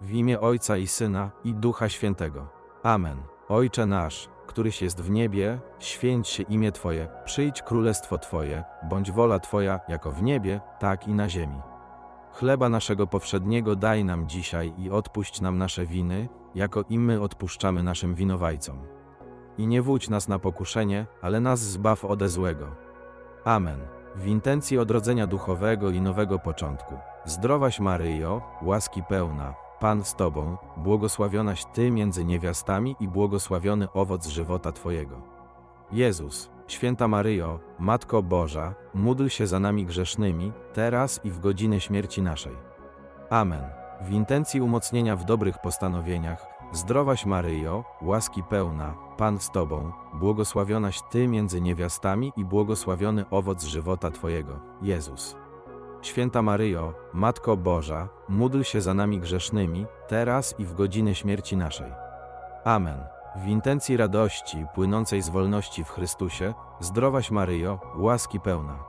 W imię Ojca i Syna i Ducha Świętego. Amen. Ojcze nasz, któryś jest w niebie, święć się imię Twoje, przyjdź królestwo Twoje, bądź wola Twoja, jako w niebie, tak i na ziemi. Chleba naszego powszedniego daj nam dzisiaj i odpuść nam nasze winy, jako i my odpuszczamy naszym winowajcom. I nie wódź nas na pokuszenie, ale nas zbaw ode złego. Amen. W intencji odrodzenia duchowego i nowego początku. Zdrowaś Maryjo, łaski pełna, Pan z Tobą, błogosławionaś Ty między niewiastami i błogosławiony owoc żywota Twojego. Jezus, święta Maryjo, Matko Boża, módl się za nami grzesznymi, teraz i w godzinę śmierci naszej. Amen. W intencji umocnienia w dobrych postanowieniach, zdrowaś Maryjo, łaski pełna, Pan z Tobą, błogosławionaś Ty między niewiastami i błogosławiony owoc żywota Twojego, Jezus. Święta Maryjo, Matko Boża, módl się za nami grzesznymi, teraz i w godzinę śmierci naszej. Amen. W intencji radości płynącej z wolności w Chrystusie, zdrowaś Maryjo, łaski pełna.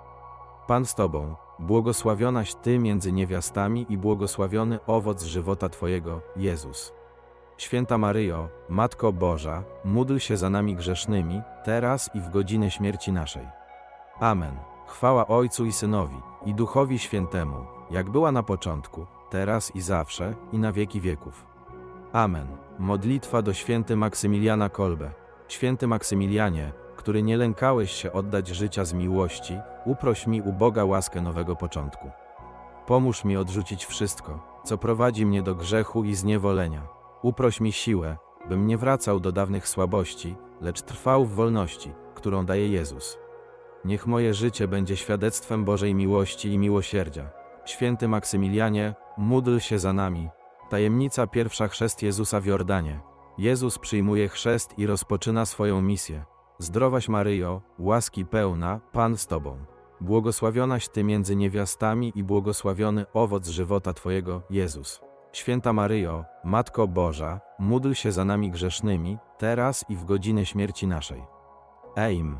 Pan z Tobą, błogosławionaś Ty między niewiastami i błogosławiony owoc żywota Twojego, Jezus. Święta Maryjo, Matko Boża, módl się za nami grzesznymi, teraz i w godzinę śmierci naszej. Amen. Chwała Ojcu i Synowi, i Duchowi Świętemu, jak była na początku, teraz i zawsze, i na wieki wieków. Amen. Modlitwa do święty Maksymiliana Kolbe. Święty Maksymilianie, który nie lękałeś się oddać życia z miłości, uproś mi u Boga łaskę nowego początku. Pomóż mi odrzucić wszystko, co prowadzi mnie do grzechu i zniewolenia. Uproś mi siłę, bym nie wracał do dawnych słabości, lecz trwał w wolności, którą daje Jezus. Niech moje życie będzie świadectwem Bożej miłości i miłosierdzia. Święty Maksymilianie, módl się za nami. Tajemnica pierwsza chrzest Jezusa w Jordanie. Jezus przyjmuje chrzest i rozpoczyna swoją misję. Zdrowaś Maryjo, łaski pełna, Pan z Tobą. Błogosławionaś Ty między niewiastami i błogosławiony owoc żywota Twojego, Jezus. Święta Maryjo, Matko Boża, módl się za nami grzesznymi, teraz i w godzinę śmierci naszej. Eim,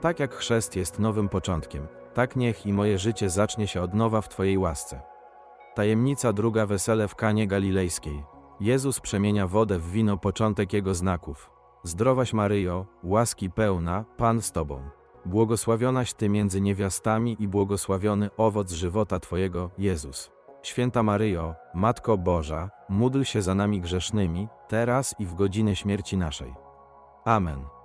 tak jak chrzest jest nowym początkiem, tak niech i moje życie zacznie się od nowa w Twojej łasce. Tajemnica druga wesele w Kanie Galilejskiej. Jezus przemienia wodę w wino początek Jego znaków. Zdrowaś Maryjo, łaski pełna, Pan z Tobą. Błogosławionaś Ty między niewiastami i błogosławiony owoc żywota Twojego, Jezus. Święta Maryjo, Matko Boża, módl się za nami grzesznymi, teraz i w godzinę śmierci naszej. Amen.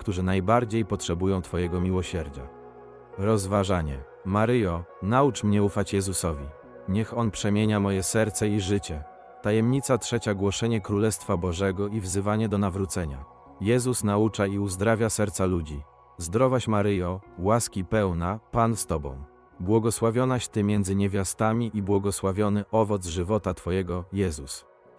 którzy najbardziej potrzebują Twojego miłosierdzia. Rozważanie. Maryjo, naucz mnie ufać Jezusowi. Niech On przemienia moje serce i życie. Tajemnica trzecia głoszenie Królestwa Bożego i wzywanie do nawrócenia. Jezus naucza i uzdrawia serca ludzi. Zdrowaś Maryjo, łaski pełna, Pan z Tobą. Błogosławionaś Ty między niewiastami i błogosławiony owoc żywota Twojego, Jezus.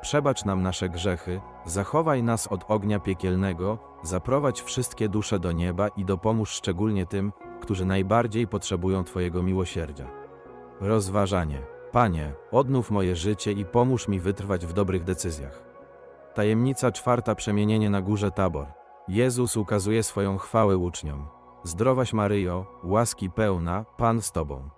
przebacz nam nasze grzechy, zachowaj nas od ognia piekielnego, zaprowadź wszystkie dusze do nieba i dopomóż szczególnie tym, którzy najbardziej potrzebują Twojego miłosierdzia. Rozważanie. Panie, odnów moje życie i pomóż mi wytrwać w dobrych decyzjach. Tajemnica czwarta przemienienie na górze Tabor. Jezus ukazuje swoją chwałę uczniom. Zdrowaś Maryjo, łaski pełna, Pan z Tobą.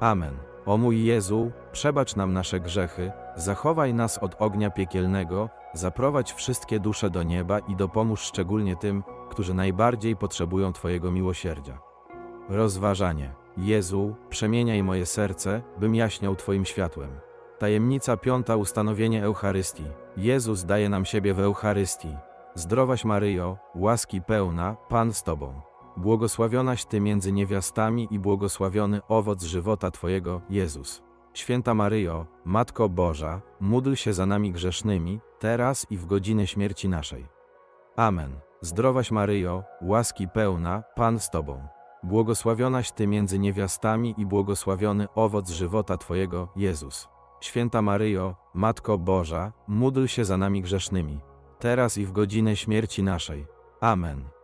Amen. O mój Jezu, przebacz nam nasze grzechy, zachowaj nas od ognia piekielnego, zaprowadź wszystkie dusze do nieba i dopomóż szczególnie tym, którzy najbardziej potrzebują Twojego miłosierdzia. Rozważanie. Jezu, przemieniaj moje serce, bym jaśniał Twoim światłem. Tajemnica piąta ustanowienie Eucharystii. Jezus daje nam siebie w Eucharystii. Zdrowaś Maryjo, łaski pełna, Pan z Tobą. Błogosławionaś Ty między niewiastami i błogosławiony owoc żywota Twojego, Jezus. Święta Maryjo, Matko Boża, módl się za nami grzesznymi, teraz i w godzinę śmierci naszej. Amen. Zdrowaś Maryjo, łaski pełna, Pan z Tobą. Błogosławionaś Ty między niewiastami i błogosławiony owoc żywota Twojego, Jezus. Święta Maryjo, Matko Boża, módl się za nami grzesznymi, teraz i w godzinę śmierci naszej. Amen.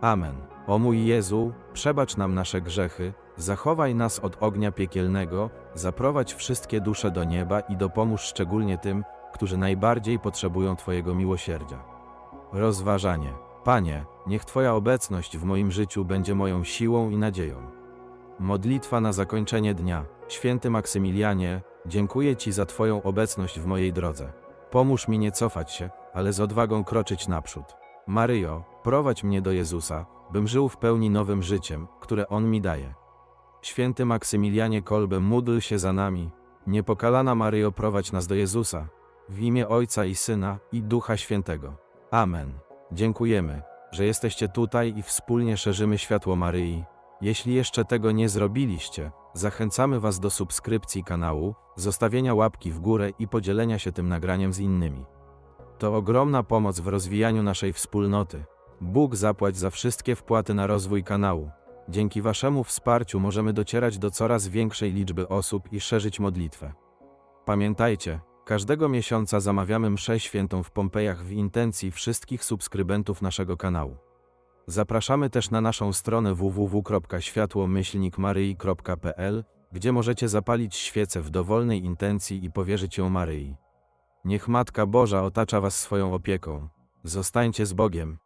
Amen. O mój Jezu, przebacz nam nasze grzechy, zachowaj nas od ognia piekielnego, zaprowadź wszystkie dusze do nieba i dopomóż szczególnie tym, którzy najbardziej potrzebują Twojego miłosierdzia. Rozważanie. Panie, niech Twoja obecność w moim życiu będzie moją siłą i nadzieją. Modlitwa na zakończenie dnia. Święty Maksymilianie, dziękuję Ci za Twoją obecność w mojej drodze. Pomóż mi nie cofać się, ale z odwagą kroczyć naprzód. Maryjo, prowadź mnie do Jezusa, bym żył w pełni nowym życiem, które On mi daje. Święty Maksymilianie Kolbe, módl się za nami. Niepokalana Maryjo, prowadź nas do Jezusa. W imię Ojca i Syna i Ducha Świętego. Amen. Dziękujemy, że jesteście tutaj i wspólnie szerzymy światło Maryi. Jeśli jeszcze tego nie zrobiliście, zachęcamy Was do subskrypcji kanału, zostawienia łapki w górę i podzielenia się tym nagraniem z innymi. To ogromna pomoc w rozwijaniu naszej wspólnoty. Bóg zapłać za wszystkie wpłaty na rozwój kanału. Dzięki Waszemu wsparciu możemy docierać do coraz większej liczby osób i szerzyć modlitwę. Pamiętajcie, każdego miesiąca zamawiamy mszę świętą w Pompejach w intencji wszystkich subskrybentów naszego kanału. Zapraszamy też na naszą stronę www.światłomyślnikmaryi.pl, gdzie możecie zapalić świecę w dowolnej intencji i powierzyć ją Maryi. Niech Matka Boża otacza Was swoją opieką. Zostańcie z Bogiem.